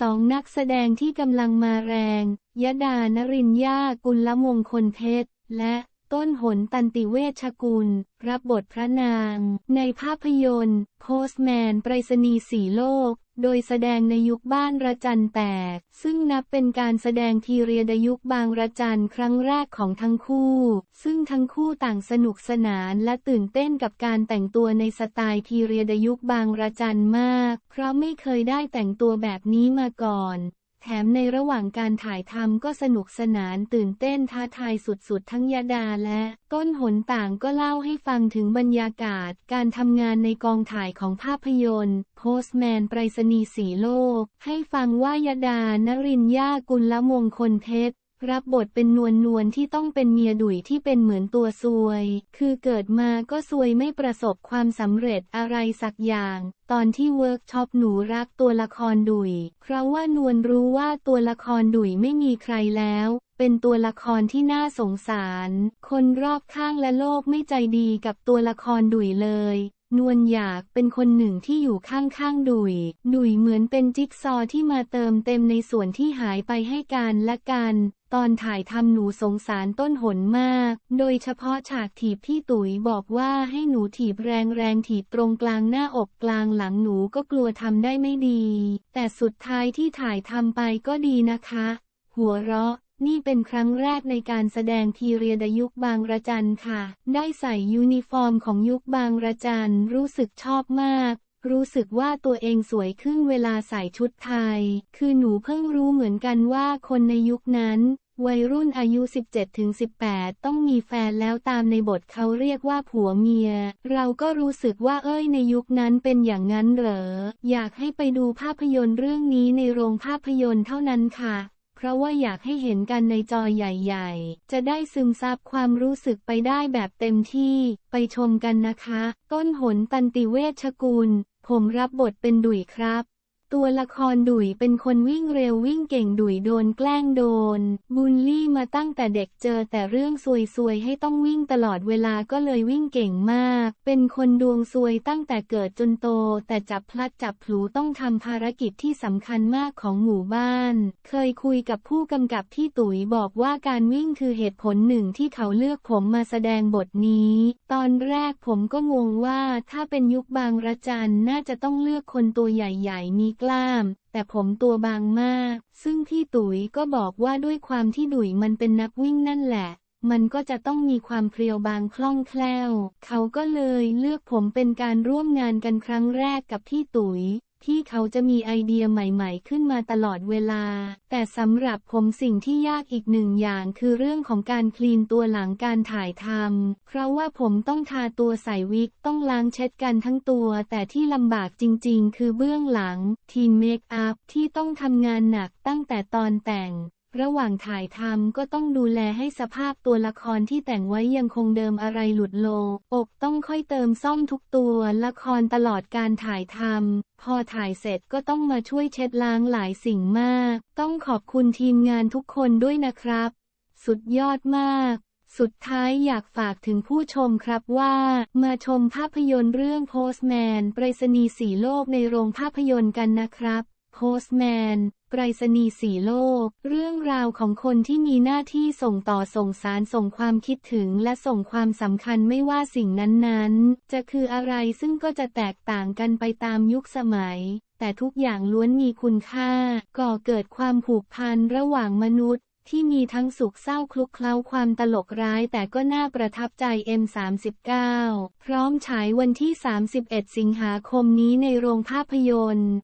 สองนักแสดงที่กำลังมาแรง ยดานรินยากุลละมงคลเพชร และ ต้นหนตันติเวชกุล รับบทพระนาง ในภาพยนตร์ โพสแมนไปรษณีสีโลก โดยแสดงในยุคบ้านระจันแตก ซึ่งนับเป็นการแสดงทีเรียดยุคบางระจันครั้งแรกของทั้งคู่ ซึ่งทั้งคู่ต่างสนุกสนานและตื่นเต้นกับการแต่งตัวในสไตล์ทีเรียดยุคบางระจันมาก เพราะไม่เคยได้แต่งตัวแบบนี้มาก่อน แถมในระหว่างการถ่ายทำก็สนุกสนานตื่นเต้นท้าทายสุดๆ ทั้งยาดาและต้นหนต่างก็เล่าให้ฟังถึงบรรยากาศ การทำงานในกองถ่ายของภาพยนตร์ โพสแมนไปรษณีสีโลก ให้ฟังว่ายาดานรินยากุลละมงคลเพชร รับบทเป็นนวลนวลที่ต้องเป็นเมียดุยที่เป็นเหมือนตัวซวย คือเกิดมาก็ซวยไม่ประสบความสำเร็จอะไรสักอย่าง ตอนที่เวิร์กช็อปหนูรักตัวละครดุย เพราะว่านวลรู้ว่าตัวละครดุยไม่มีใครแล้วเป็นตัวละครที่น่าสงสาร คนรอบข้างและโลกไม่ใจดีกับตัวละครดุยเลย นวลอยากเป็นคนหนึ่งที่อยู่ข้างๆดุย ดุยเหมือนเป็นจิ๊กซอว์ที่มาเติมเต็มในส่วนที่หายไปให้กันและกัน ตอนถ่ายทำหนูสงสารต้นหนมาก โดยเฉพาะฉากถีบที่ตุ๋ยบอกว่าให้หนูถีบแรงแรงๆถีบตรงกลางหน้าอกกลางหลังหนูก็กลัวทำได้ไม่ดี แต่สุดท้ายที่ถ่ายทำไปก็ดีนะคะ หัวเราะนี่เป็นครั้งแรกในการแสดงทีเรียดยุคบางระจันค่ะ ได้ใส่ยูนิฟอร์มของยุคบางระจันรู้สึกชอบมาก รู้สึกว่าตัวเองสวยขึ้นเวลาใส่ชุดไทย คือหนูเพิ่งรู้เหมือนกันว่าคนในยุคนั้น วัยรุ่นอายุ 17-18 ต้องมีแฟนแล้วตามในบทเขาเรียกว่าผัวเมีย เราก็รู้สึกว่าเอ้ยในยุคนั้นเป็นอย่างนั้นเหรอ อยากให้ไปดูภาพยนตร์เรื่องนี้ในโรงภาพยนตร์เท่านั้นค่ะ เพราะว่าอยากให้เห็นกันในจอใหญ่ๆ จะได้ซึมซับความรู้สึกไปได้แบบเต็มที่ ไปชมกันนะคะ ต้นหนตันติเวชกุล ผมรับบทเป็นดุยครับ ตัวละครดุยเป็นคนวิ่งเร็ววิ่งเก่งดุยโดนแกล้งโดน บูลลี่มาตั้งแต่เด็กเจอแต่เรื่องซวยๆ ให้ต้องวิ่งตลอดเวลาก็เลยวิ่งเก่งมาก เป็นคนดวงซวยตั้งแต่เกิดจนโต แต่จับพลัดจับผลูต้องทำภารกิจที่สำคัญมากของหมู่บ้าน เคยคุยกับผู้กำกับที่ตุ๋ยบอกว่าการวิ่งคือเหตุผลหนึ่งที่เขาเลือกผมมาแสดงบทนี้ ตอนแรกผมก็งงว่าถ้าเป็นยุคบางระจันน่าจะต้องเลือกคนตัวใหญ่ ๆ มีกล้าม แต่ผมตัวบางมาก ซึ่งพี่ตุ๋ยก็บอกว่าด้วยความที่ดุยมันเป็นนักวิ่งนั่นแหละ มันก็จะต้องมีความเพรียวบางคล่องแคล่ว เขาก็เลยเลือกผมเป็นการร่วมงานกันครั้งแรกกับพี่ตุ๋ย ที่เขาจะมีไอเดียใหม่ ๆ ขึ้นมาตลอดเวลา แต่สำหรับผมสิ่งที่ยากอีกหนึ่งอย่างคือเรื่องของการคลีนตัวหลังการถ่ายทำ เพราะว่าผมต้องทาตัวใส่วิกต้องล้างเช็ดกันทั้งตัว แต่ที่ลำบากจริง ๆ คือเบื้องหลัง ทีมเมคอัพที่ต้องทำงานหนักตั้งแต่ตอนแต่ง ระหว่างถ่ายทำก็ต้องดูแลให้สภาพตัวละครที่แต่งไว้ยังคงเดิมอะไรหลุดโล อกต้องค่อยเติมซ่อมทุกตัวละครตลอดการถ่ายทำพอถ่ายเสร็จก็ต้องมาช่วยเช็ดล้างหลายสิ่งมาก ต้องขอบคุณทีมงานทุกคนด้วยนะครับ สุดยอดมาก สุดท้ายอยากฝากถึงผู้ชมครับว่า มาชมภาพยนตร์เรื่อง Postman ปรษณีสีโลกในโรงภาพยนตร์กันนะครับ Postman ไปรษณีสีโลก เรื่องราวของคนที่มีหน้าที่ส่งต่อส่งสารส่งความคิดถึงและส่งความสำคัญไม่ว่าสิ่งนั้นๆ จะคืออะไรซึ่งก็จะแตกต่างกันไปตามยุคสมัย แต่ทุกอย่างล้วนมีคุณค่า ก่อเกิดความผูกพันระหว่างมนุษย์ที่มีทั้งสุขเศร้าคลุกเคล้าความตลกร้ายแต่ก็น่าประทับใจ M39 พร้อมฉายวันที่ 31 สิงหาคมนี้ในโรงภาพยนตร์